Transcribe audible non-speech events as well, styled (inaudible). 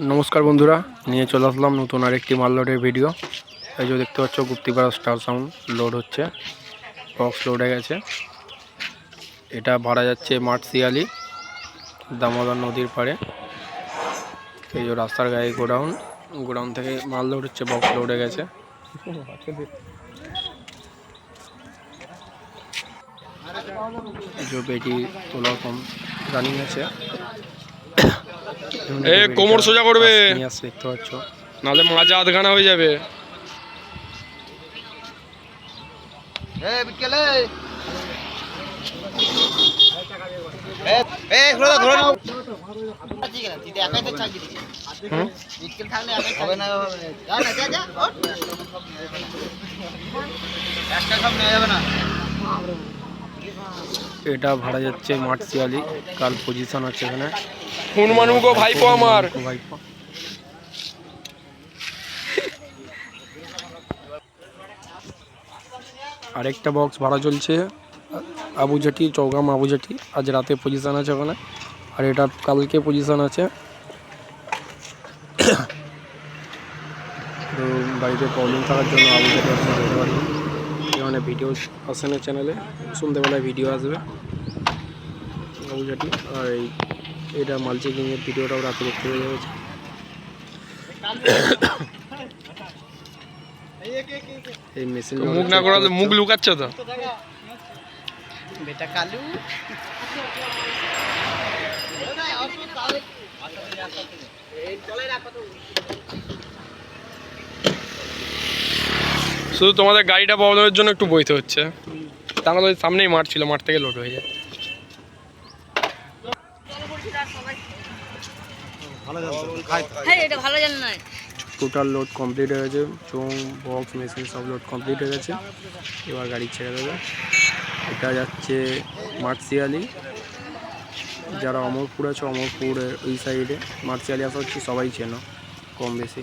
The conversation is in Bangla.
নমস্কার বন্ধুরা, নিয়ে চলে আসলাম নতুন আরেকটি মাল লোডের ভিডিও এই যে দেখতে পাচ্ছ, গুপ্তিপাড়া স্টার সাউন্ড লোড হচ্ছে বক্স লোড হয়ে গেছে। এটা ভাড়া যাচ্ছে মাঠ শিয়ালি, দামোদর নদীর পাড়ে। এই যে রাস্তার গায়ে গোডাউন গোডাউন থেকে মাল লোড হচ্ছে বক্স লোড হয়ে গেছে। এই যে পেটি তোলা কম রানিং আছে। এ, কোমর সোজা করবে। দেখতে পাচ্ছ। নাহলে মাঝে আধখানা হয়ে যাবে। একটা সব যাবে না। এটা ভাড়া যাচ্ছে মাঠ শিয়ালি কাল পজিশন আছে এখানে। হনুমান মুখো ভাইপো আমার? ভাইপো। আরেকটা বক্স ভাড়া চলছে। আবুজাটি চৌগাম আবুজাটি আজ রাতে পজিশন আছে ওখানে। আর এটা কালকে পজিশন আছে। (coughs) তো বাড়িতে প্রবলেম থাকার জন্য আবুজাটি আপনারা যেতে এখানে ভিডিও আসে না চ্যানেলে সন্ধ্যেবেলায় ভিডিও আসবে। আবুজাটি আর এই এটা মাল চেকিংয়ের ভিডিওটাও রাতে দেখতে পেয়ে যাবে। এই মেশিন মুখ না করালে মুখ লুকাচ্ছে তো? বেটা কালু। শুধু তোমাদের গাড়িটা প্রবলেমের জন্য একটু বইতে হচ্ছে। তাহলে ওই সামনেই মাঠ ছিল মাঠ থেকে লোড হয়ে যায়। এটা ভালো জান নয়। টোটাল লোড কমপ্লিট হয়ে গেছে চোং বক্স মেশিন সব লোড কমপ্লিট হয়ে গেছে। এবার গাড়ি ছেড়ে দেবে। এটা যাচ্ছে মার্সিয়ালি। যারা অমরপুর আছে অমরপুরের ওই সাইডে মার্সিয়ালি আসা হচ্ছে সবাই চেনো। কম বেশি।